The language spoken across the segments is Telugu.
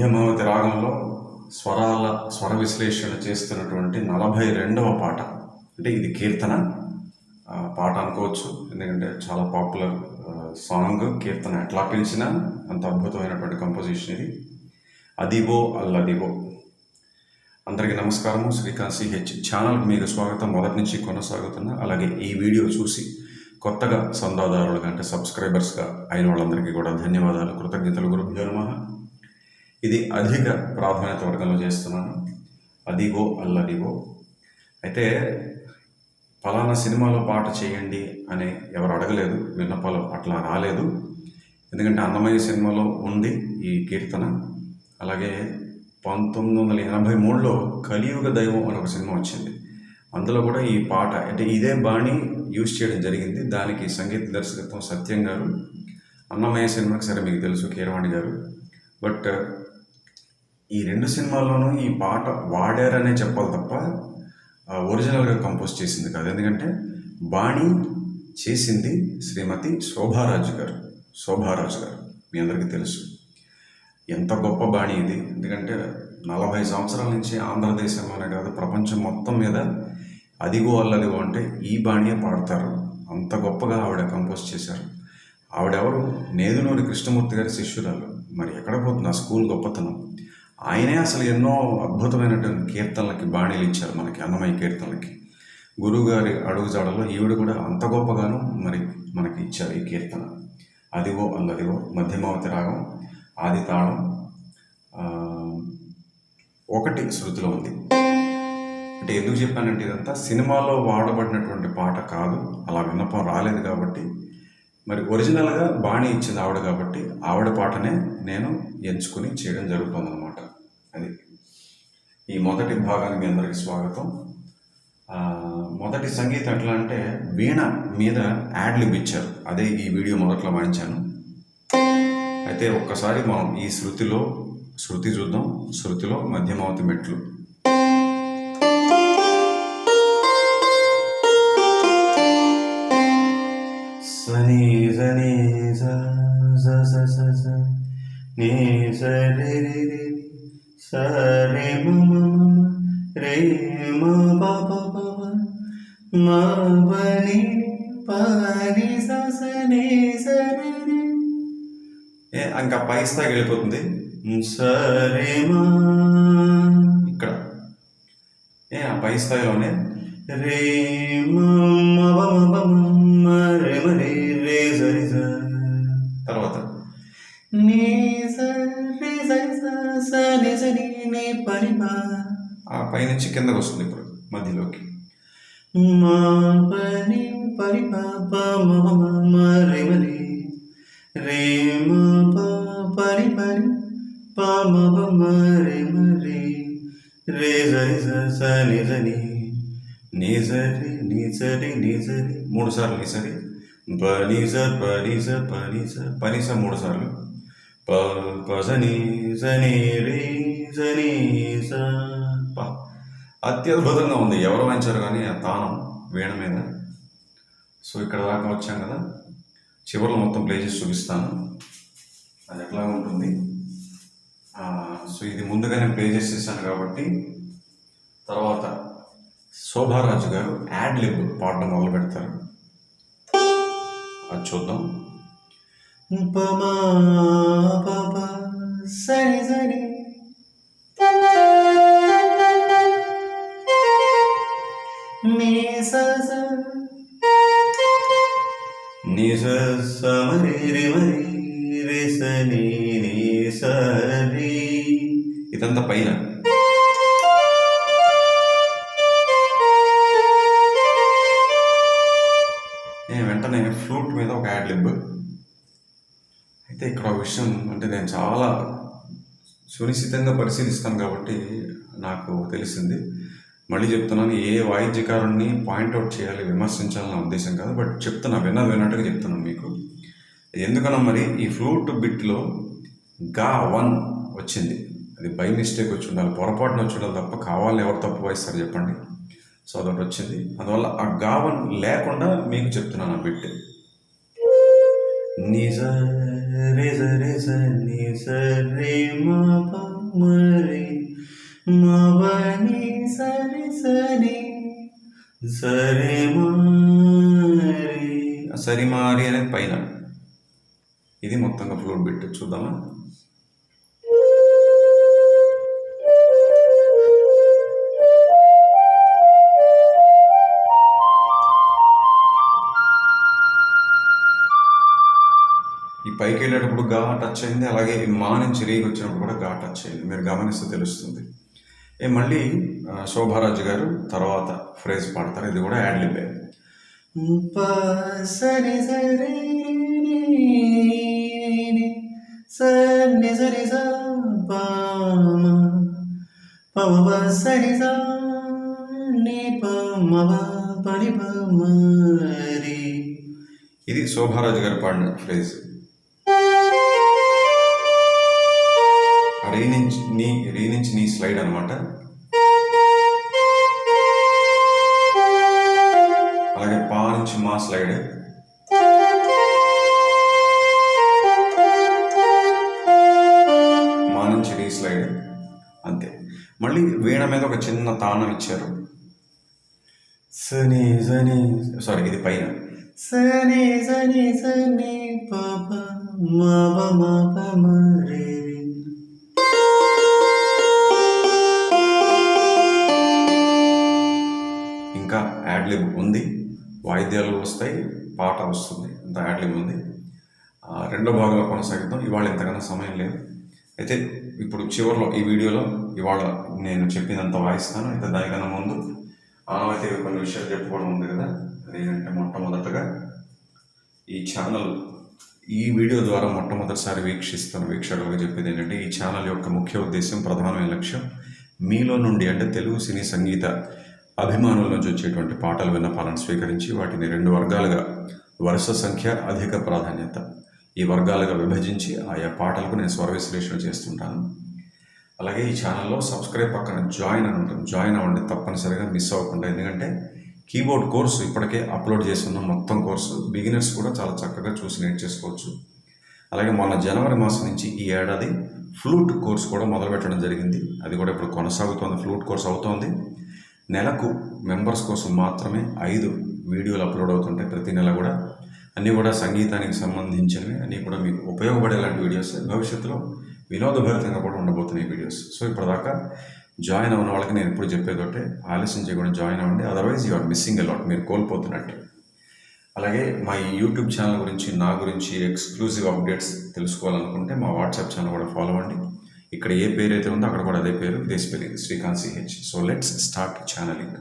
మధ్యమావతి రాగంలో స్వరాల స్వర విశ్లేషణ చేస్తున్నటువంటి నలభై రెండవ పాట. అంటే ఇది కీర్తన. పాట అనుకోవచ్చు. ఎందుకంటే చాలా పాపులర్ సాంగ్. కీర్తన ఎట్లా పిలిచినా అంత అద్భుతమైనటువంటి కంపోజిషన్ ఇది. అదివో అల్లదివో అందరికీ నమస్కారము. శ్రీకాంత్ సిహెచ్ ఛానల్కి మీకు స్వాగతం. మొదటి నుంచి కొనసాగుతున్న అలాగే ఈ వీడియో చూసి కొత్తగా సందాదారులుగా అంటే సబ్స్క్రైబర్స్గా అయిన వాళ్ళందరికీ కూడా ధన్యవాదాలు. కృతజ్ఞతలు. గురుభ్యో నమః. ఇది అధిక ప్రాధాన్యత వర్గంలో చేస్తున్నాను. అదిగో అల్లదిగో. అయితే ఫలానా సినిమాలో పాట చేయండి అని ఎవరు అడగలేదు. విన్నపాలు అట్లా రాలేదు. ఎందుకంటే అన్నమయ్య సినిమాలో ఉంది ఈ కీర్తన. అలాగే పంతొమ్మిది వందల ఎనభై మూడులో కలియుగ దైవం అని ఒక సినిమా వచ్చింది. అందులో కూడా ఈ పాట అంటే ఇదే బాణి యూజ్ చేయడం జరిగింది. దానికి సంగీత దర్శకత్వం సత్యం గారు. అన్నమయ్య సినిమాకి సరే మీకు తెలుసు కీరవాణి గారు. బట్ ఈ రెండు సినిమాల్లోనూ ఈ పాట వాడారనే చెప్పాలి తప్ప ఒరిజినల్గా కంపోజ్ చేసింది కాదు. ఎందుకంటే బాణి చేసింది శ్రీమతి శోభారాజు గారు. శోభారాజు గారు. మీ అందరికీ తెలుసు. ఎంత గొప్ప బాణి ఇది. ఎందుకంటే నలభై సంవత్సరాల నుంచి ఆంధ్రదేశంలోనే కాదు ప్రపంచం మొత్తం మీద అదిగో అల్లదిగో అంటే ఈ బాణియే పాడతారు. అంత గొప్పగా ఆవిడ కంపోజ్ చేశారు. ఆవిడెవరు? నేదునూరి కృష్ణమూర్తి గారి శిష్యురాలు. మరి ఎక్కడ పోతుంది ఆ స్కూల్ గొప్పతనం? ఆయనే అసలు ఎన్నో అద్భుతమైనటువంటి కీర్తనలకి బాణీలు ఇచ్చారు మనకి అన్నమయ్య కీర్తనలకి. గురువుగారి అడుగుజాడలో ఈవిడ కూడా అంత గొప్పగాను మరి మనకి ఇచ్చారు ఈ కీర్తన. అదివో అల్లదివో మధ్యమావతి రాగం ఆది తాళం ఒకటి శృతిలో ఉంది. అంటే ఎందుకు చెప్పానంటే ఇదంతా సినిమాలో వాడబడినటువంటి పాట కాదు అలా విన్నపం రాలేదు కాబట్టి మరి ఒరిజినల్గా బాణి ఇచ్చింది ఆవిడ కాబట్టి ఆవిడ పాటనే నేను ఎంచుకుని చేయడం జరుగుతుందన్నమాట. అది ఈ మొదటి భాగానికి మీ అందరికీ స్వాగతం. మొదటి సంగీతం ఎట్లా అంటే వీణ మీద యాడ్లిబ్ ఇచ్చారు. అదే ఈ వీడియో మొదట్లో వాయించాను. అయితే ఒక్కసారి మనం ఈ శృతిలో శృతి చూద్దాం. శృతిలో మధ్యమావతి మెట్లు. నీ సరే సరే రి రే మా ప ప ప మ ప ఇంకా పై స్థాయికి వెళ్ళిపోతుంది. సరేమా. ఇక్కడ. ఏ ఆ పై స్థాయిలోనే రే మ స ని స ని ని ప ని ప ఆ పై నుంచి కిందకు వస్తుంది ఇప్పుడు మధ్యలోకి మా ప ని. ప ని ప ప మ మ మ మ రే మ రే. రే మ ప ప ని ప ని. ప మ ప మ రే మ రే రే సరి స స ని స ని. నీ సరి నీ సరి నీ సరి మూడు సార్లు. అత్యద్భుతంగా ఉంది. ఎవరు వాయించారు కానీ ఆ తానం వీణ మీద. సో ఇక్కడ దాకా వచ్చాం కదా. చివరిలో మొత్తం ప్లే చేసి చూపిస్తాను. అది ఎట్లా ఉంటుంది? సో ఇది ముందుగానే ప్లే చేసేసాను కాబట్టి తర్వాత శోభారాజు గారు యాడ్ లిబ్ పాడడం మొదలు పెడతారు అది చూద్దాం. పమా పప సరి సరి నీ స స నిజ సమరి మరి రిసని సరి ఇదంతా పైన. అయితే ఇక్కడ విషయం అంటే నేను చాలా సునిశ్చితంగా పరిశీలిస్తాను కాబట్టి నాకు తెలిసింది. మళ్ళీ చెప్తున్నాను ఏ వాయిద్యకారుణ్ణి పాయింట్అవుట్ చేయాలి విమర్శించాలని నా ఉద్దేశం కాదు బట్ చెప్తున్నా విన్నది విన్నట్టుగా చెప్తున్నాను మీకు. ఎందుకన్నా మరి ఈ ఫ్లూట్ బిట్లో గా వన్ వచ్చింది. అది బై మిస్టేక్ వచ్చి ఉండాలి పొరపాటున వచ్చి ఉండాలి తప్ప కావాలని ఎవరు తప్పు వాయిస్తారు చెప్పండి. సో అదొకటి వచ్చింది. అందువల్ల ఆ గా వన్ లేకుండా మీకు చెప్తున్నాను ఆ బిట్. నిజ రిజ రిజ నిజ రే మా ప మరి మా బని సరి సరి సరే మారి సరి మారి అనేది పైన. ఇది మొత్తంగా ఫ్లూట్ బిట్ చూద్దామా? పైకి వెళ్ళేటప్పుడు గా టచ్ అయింది. అలాగే మా నుంచి రీకి వచ్చినప్పుడు కూడా గా టచ్ అయింది. మీరు గమనిస్తే తెలుస్తుంది. ఏ మళ్ళీ శోభారాజు గారు తర్వాత ఫ్రేజ్ పాడతారు. ఇది కూడా యాడ్ లిబ్బే సరి సరి సరి సరి పవ సరి పని ఇది శోభారాజు గారు పాడిన ఫ్రేజ్ రీ నుంచి నీ రీ నుంచి నీ స్లైడ్ అనమాట అలాగే పా నుంచి మా స్లైడ్. మా నుంచి రీ స్లైడ్. అంతే. మళ్ళీ వీణ మీద ఒక చిన్న తాళం ఇచ్చారు. సని సని సారీ ఇది పైన. సని సని సని పాప మా మా రే ఇంకా యాడ్లిబ్ ఉంది. వాయిద్యాలు వస్తాయి పాట వస్తుంది అంత యాడ్లిబ్ ఉంది. ఆ, రెండో భాగంలో కొనసాగిద్దాం. ఇవాళ ఎంతకన్నా సమయం లేదు. అయితే ఇప్పుడు చివరిలో ఈ వీడియోలో ఇవాళ నేను చెప్పినంత వాయిస్తాను. అయితే దానికన్నా ముందు అయితే కొన్ని విషయాలు చెప్పుకోవడం ఉంది కదా. అదేంటంటే మొట్టమొదటగా ఈ ఛానల్ ఈ వీడియో ద్వారా మొట్టమొదటిసారి వీక్షిస్తున్న వీక్షకులుగా చెప్పేది ఏంటంటే ఈ ఛానల్ యొక్క ముఖ్య ఉద్దేశం ప్రధానమైన లక్ష్యం మీలో నుండి అంటే తెలుగు సినీ సంగీత అభిమానుల నుంచి వచ్చేటువంటి పాటలు విన్నపాలను స్వీకరించి వాటిని రెండు వర్గాలుగా వరుస సంఖ్య అధిక ప్రాధాన్యత. ఈ వర్గాలుగా విభజించి ఆయా పాటలకు నేను స్వర విశ్లేషణ చేస్తుంటాను. అలాగే ఈ ఛానల్లో సబ్స్క్రైబ్ పక్కన జాయిన్ అని ఉంటుంది. జాయిన్ అవ్వండి తప్పనిసరిగా మిస్ అవ్వకుండా. ఎందుకంటే కీబోర్డ్ కోర్సు ఇప్పటికే అప్లోడ్ చేస్తున్న మొత్తం కోర్సు బిగినర్స్ కూడా చాలా చక్కగా చూసి నేర్చేసుకోవచ్చు అలాగే మొన్న జనవరి మాసం నుంచి ఈ ఏడాది ఫ్లూట్ కోర్స్ కూడా మొదలుపెట్టడం జరిగింది. అది కూడా ఇప్పుడు కొనసాగుతోంది ఫ్లూట్ కోర్స్ అవుతోంది. నెలకు మెంబర్స్ కోసం మాత్రమే ఐదు వీడియోలు అప్లోడ్ అవుతుంటాయి ప్రతి నెల కూడా. అన్నీ కూడా సంగీతానికి సంబంధించినవి. అన్నీ కూడా మీకు ఉపయోగపడేలాంటి వీడియోస్ భవిష్యత్తులో వినోదభరితంగా కూడా ఉండబోతున్నాయి వీడియోస్. సో ఇప్పటిదాకా జాయిన్ అవ్వని వాళ్ళకి నేను ఎప్పుడు చెప్పేది ఒకటే ఆలస్యం చేయకుండా జాయిన్ అవ్వండి. Otherwise you are missing a lot మీరు కోల్పోతున్నట్టు. అలాగే మా యూట్యూబ్ ఛానల్ గురించి నా గురించి ఎక్స్క్లూజివ్ అప్డేట్స్ తెలుసుకోవాలనుకుంటే మా వాట్సాప్ ఛానల్ కూడా ఫాలో అవ్వండి. ఇక్కడ ఏ పేరు అయితే ఉందో అక్కడ కూడా అదే పేరు. ఇదే spelling. Srikanth CH so let's start channeling.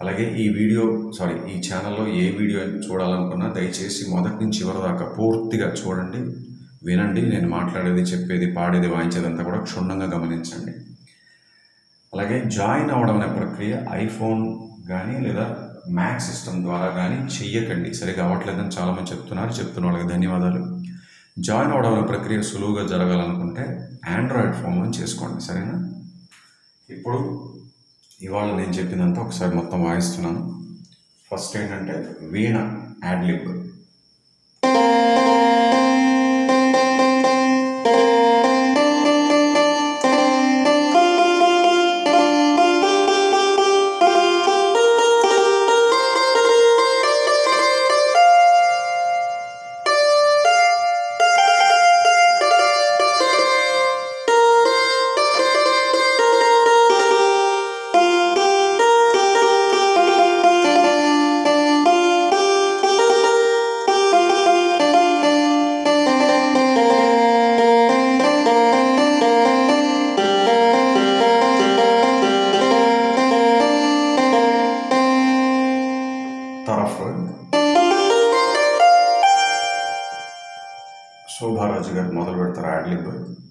అలాగే ఈ వీడియో సారీ ఈ ఛానల్లో ఏ వీడియో చూడాలనుకున్నా దయచేసి మొదటి నుంచి చివరి దాకా పూర్తిగా చూడండి వినండి నేను మాట్లాడేది చెప్పేది పాడేది వాయించేదంతా కూడా క్షుణ్ణంగా గమనించండి. అలాగే జాయిన్ అవ్వడం అనే ప్రక్రియ ఐఫోన్ కానీ లేదా మ్యాక్ సిస్టమ్ ద్వారా కానీ చెయ్యకండి. సరిగా అవ్వట్లేదని చాలామంది చెప్తున్నారు చెప్తున్న వాళ్ళకి ధన్యవాదాలు. జాయిన్ అవ్వడం ప్రక్రియ సులువుగా జరగాలనుకుంటే ఆండ్రాయిడ్ ఫోన్లో చేసుకోండి సరేనా? ఇప్పుడు ఇవాళ నేను చెప్పిందంతా ఒకసారి మొత్తం వాయిస్తున్నాను. ఫస్ట్ ఏంటంటే వీణ యాడ్లిబ్ శోభారాజు గారు మొదలు పెడతారు యాడ్లిబ్ ఫ్లూట్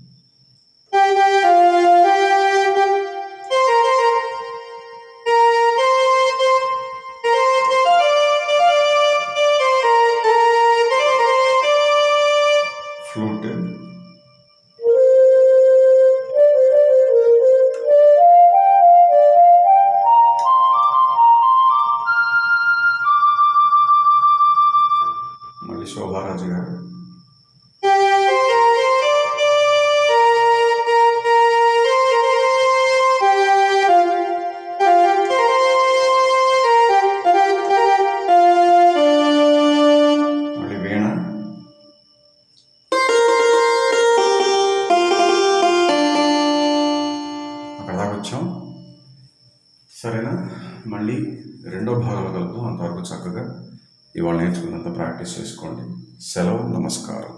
ప్రాక్టీస్ చేసుకోండి. సెలవు నమస్కారం.